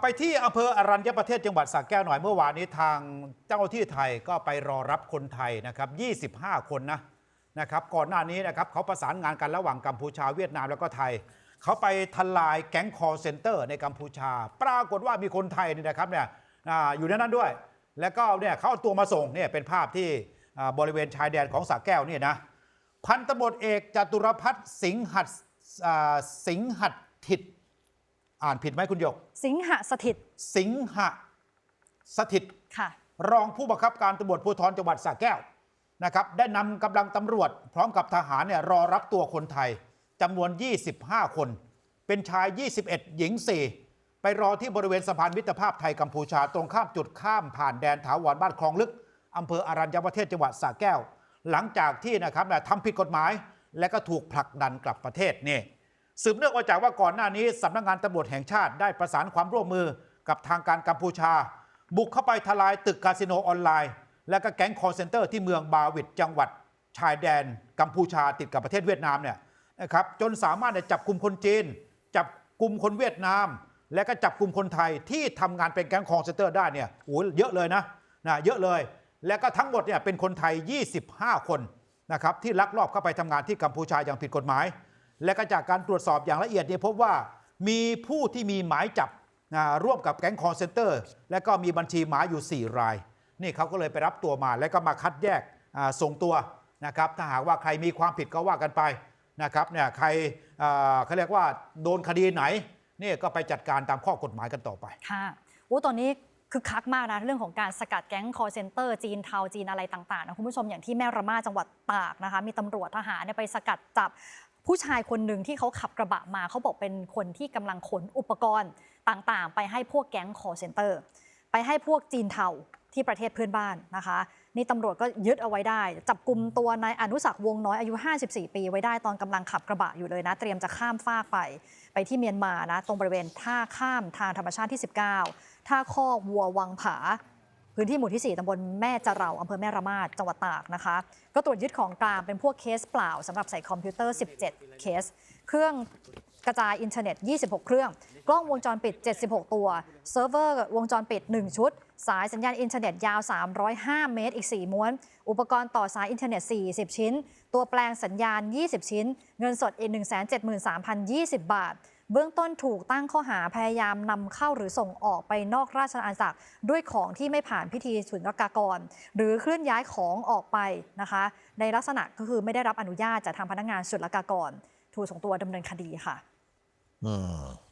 ไปที่อำเภออรัญญประเทศจังหวัดสระแก้วหน่อยเมื่อวานนี้ทางเจ้าหน้าที่ไทยก็ไปรอรับคนไทยนะครับ 25 คนนะนะครับ ก่อนหน้านี้นะครับเขาประสานงานกันระหว่างกัมพูชาเวียดนามแล้วก็ไทยเขาไปทลายแก๊งคอร์เซ็นเตอร์ในกัมพูชา ปรากฏว่ามีคนไทยนี่นะครับเนี่ยอยู่ในนั้นด้วย แล้วก็เนี่ยเขาเอาตัวมาส่งเนี่ยเป็นภาพที่บริเวณชายแดนของสระแก้วเนี่ยนะพันตำรวจเอกจตุรพัฒน์สิงหัดสิงห์หัดถิต อ่านผิดไหมคุณหยก สิงหสถิต สิงหสถิตค่ะ รองผู้บังคับการตำรวจภูธรจังหวัดสระแก้วนะครับ ได้นำกำลังตำรวจ พร้อมกับทหารเนี่ยรอรับตัวคนไทยจำนวน 25 คน เป็นชาย 21 หญิง 4 ไปรอที่บริเวณสะพานมิตรภาพไทยกัมพูชาตรงข้ามจุดข้ามผ่านแดนถาวรบ้านคลองลึกอำเภออารัญญประเทศจังหวัดสระแก้ว หลังจากที่นะครับเนี่ยทำผิดกฎหมาย และก็ถูกผลักดันกลับประเทศนี่ สืบเนื่องมาจากว่าก่อนหน้านี้สำนักงานตำรวจแห่งชาติได้ประสานความร่วมมือกับทางการกัมพูชา บุกเข้าไปทลายตึกคาสิโนออนไลน์ และก็แก๊งคอร์เซนเตอร์ที่เมืองบาวิดจังหวัด ชายแดน กัมพูชาติดกับประเทศเวียดนามเนี่ยนะครับจนสามารถจับกลุ่มคนจีน จับกลุ่มคนเวียดนาม และก็จับกลุ่มคนไทยที่ทำงานเป็นแก๊งคอร์เซนเตอร์ได้เนี่ยโอ้เยอะเลยนะนะเยอะเลย และก็ทั้งหมดเนี่ยเป็นคนไทย 25 คนนะครับที่ลักลอบเข้าไปทำงานที่กัมพูชาอย่างผิดกฎหมาย และก็จากการตรวจสอบอย่างละเอียดเนี่ยพบว่ามีผู้ที่มีหมายจับนะร่วมกับแก๊งคอร์เซนเตอร์ และก็มีบัญชีหมายอยู่ 4 ราย นี่เขาก็เลยไปรับตัวมา แล้วก็มาคัดแยกส่งตัวนะครับถ้าหากว่าใครมีความผิดก็ว่ากันไปนะครับเนี่ยใครเขาเรียกว่าโดนคดีไหนนี่ก็ไปจัดการตามข้อกฎหมายกันต่อไปค่ะโอ้ตอนนี้คือคักมากนะ เรื่องของการสกัดแก๊งคอร์เซนเตอร์จีนเทาจีนอะไรต่างๆนะคุณผู้ชมอย่างที่แม่ระมาจังหวัดตากนะคะ มีตำรวจทหารไปสกัดจับ ผู้ชายคนหนึ่งที่เขาขับกระบะมาเขาบอกเป็นคนที่กำลังขนอุปกรณ์ต่างๆ ไปให้พวกแก๊งคอเซนเตอร์ ไปให้พวกจีนเทาที่ประเทศเพื่อนบ้านนะคะ นี่ตำรวจก็ยึดเอาไว้ได้ จับกลุ่มตัวนายอนุสักวงน้อยอายุ 54 ปีไว้ได้ตอนกำลังขับกระบะอยู่เลยนะ เตรียมจะข้ามฟากไป ไปที่เมียนมานะ ตรงบริเวณท่าข้ามทางธรรมชาติที่ 19 ท่าคอวัววังผา พื้นที่หมู่ที่ 4 ตำบลแม่จะเราอำเภอแม่ระมาดจังหวัดตากนะคะ ก็ตรวจยึดของกลางเป็นพวกเคสเปล่าสำหรับใส่คอมพิวเตอร์ 17 เคส เครื่องกระจายอินเทอร์เน็ต 26 เครื่อง กล้องวงจรปิด 76 ตัว เซิร์ฟเวอร์วงจรปิด 1 ชุด สายสัญญาณอินเทอร์เน็ตยาว 305 เมตร อีก 4 ม้วน อุปกรณ์ต่อสายอินเทอร์เน็ต 40 ชิ้น ตัวแปลงสัญญาณ 20 ชิ้น เงินสดอีก 173,020 บาท เบื้องต้นถูกตั้งข้อหาพยายามนำเข้าหรือส่งออกไปนอกราชอาณาจักร ด้วยของที่ไม่ผ่านพิธีศุลกากร หรือเคลื่อนย้ายของออกไปนะคะ ในลักษณะก็คือไม่ได้รับอนุญาตจากทางพนักงานศุลกากร ถูกส่งตัวดำเนินคดีค่ะ อืม